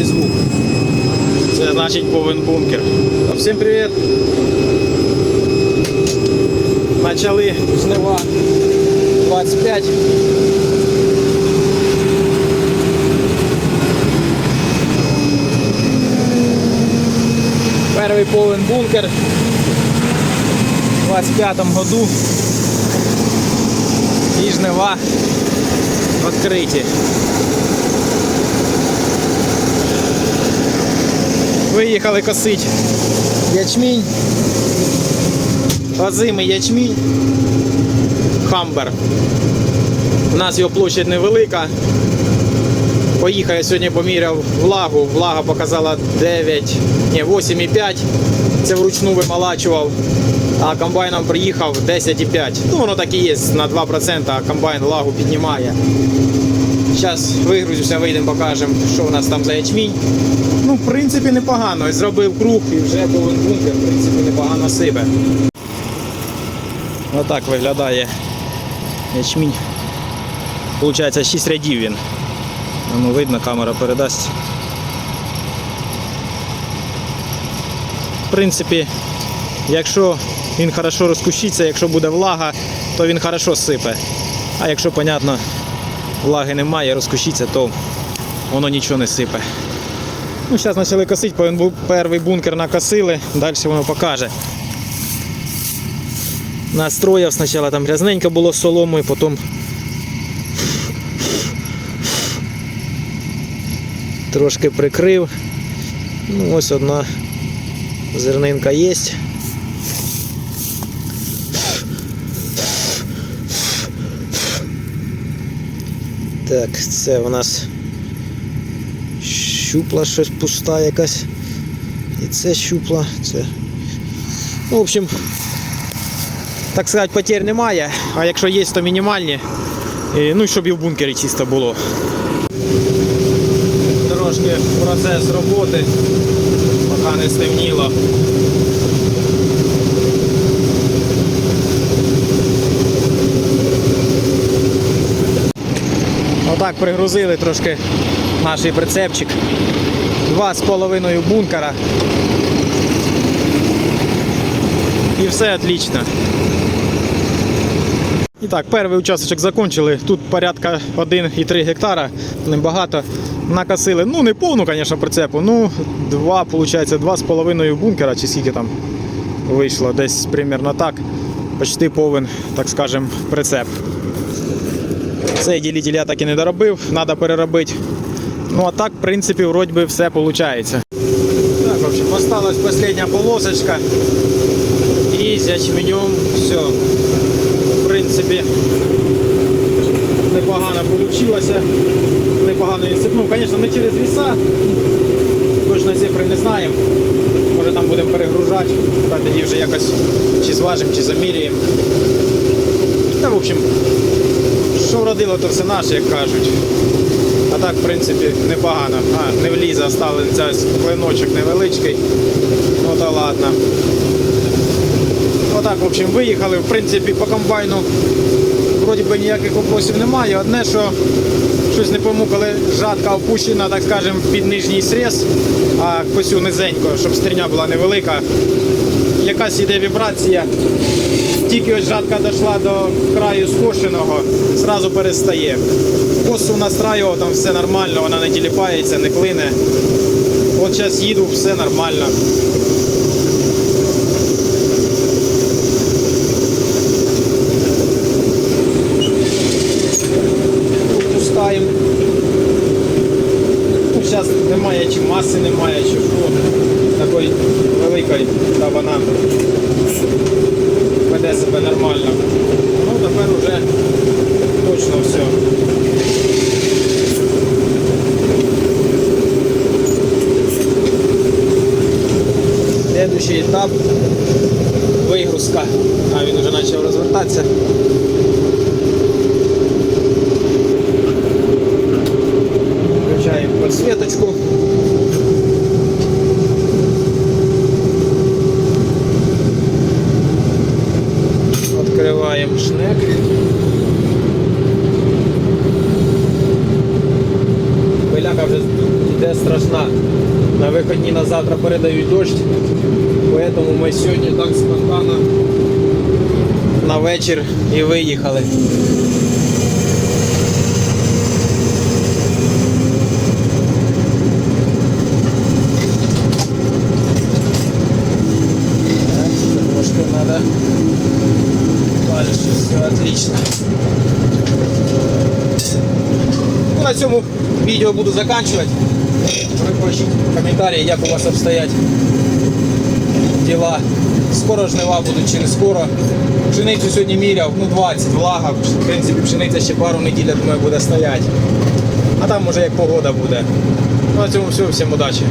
цей звук. Це значить повен бункер. Всім привіт! Почали жнива 25. Перший повен бункер в 25-му году. І жнива відкриті. Виїхали косить ячмінь. Озимий ячмінь. Хамбер. У нас його площадь невелика. Поїхав я сьогодні поміряв влагу. Влага показала 9, ні, 8,5. Це вручну вималачував. А комбайном приїхав 10,5. Ну воно так і є, на 2%, комбайн влагу піднімає. Зараз вигрузимося, вийдемо, покажемо, що у нас там за ячмінь. Ну, в принципі, непогано. Ось Зробив круг і вже повен бункер, в принципі, непогано сипе. Отак виглядає ячмінь. Получається 6 рядів він. Ну, видно, камера передасть. В принципі, якщо він хорошо розкущиться, якщо буде влага, то він хорошо сипе. А якщо, понятно, влаги немає, розкущиться, то воно нічого не сипе. Ну, Зараз почали косити, перший бункер накосили, далі воно покаже. Настроїв спочатку там грязненько було з соломою, потім трошки прикрив. Ну, ось одна зернинка є. Так, це у нас щупла щось пуста якась. І це щупла, це. Ну, в общем, так сказати, потерь немає, а якщо є, то мінімальні. Ну, щоб і в бункері чисто було. Трошки процес роботи, поки не стемніло. Отак пригрузили трошки наш прицепчик. Два з половиною бункера. І все отлично. І так, перший участочок закончили. Тут порядка 1,3 гектара, небагато. Накосили. Ну, не повну, звісно, прицепу. Ну, два, виходить, два з половиною бункера, чи скільки там вийшло, десь примерно так. Почти повен, так скажем, прицеп. Цей ділитель я так і не доробив, треба переробити. Ну а так, в принципі, вроді би все виходить. Так, в общем, осталась последня полосочка. І з ячменем все. В принципі, непогано вийшло. Непогано Ну, звісно, не через ліса. Точно цифри не знаємо. Може там будемо перегружати, та тоді вже якось чи зважимо, чи заміряємо. Та, в общем, що вродило, то все наше, як кажуть. А так, в принципі, непогано. А, не влізе, оставлений ось клиночок невеличкий. Ну то ладно. Отак, в общем, виїхали. В принципі, по комбайну вроді би ніяких вопросів немає. Одне, що щось не пойму, коли жатка опущена, так скажемо, під нижній срез, а косю низенько, щоб стріня була невелика. Якась іде вібрація. Тільки ось жатка дійшла до краю скошеного, зразу перестає. Косу настраював, там все нормально, вона не тіліпається, не клине. От зараз їду, все нормально. Пускаємо. Ну, зараз немає чи маси немає, чи що. Такої великої, та вона веде себе нормально. Ну, тепер уже точно все. Следующий етап вигрузка. А він вже почав розвертатися. Відкриваємо шнек. Пиляка вже йде страшна. На виходні на завтра передають дощ. Тому ми сьогодні так спонтанно на вечір і виїхали. Так, Трошки надо. Дальше все. Ну, на цьому відео буду заканчивать. Ви пишіть коментарі, як у вас обстоять діла. Скоро жнива будуть чи не скоро. Пшеницю сьогодні міряв, ну 20, влага. В принципі, пшениця ще пару неділь, я думаю, буде стояти. А там може як погода буде. Ну, на цьому все, всім удачі.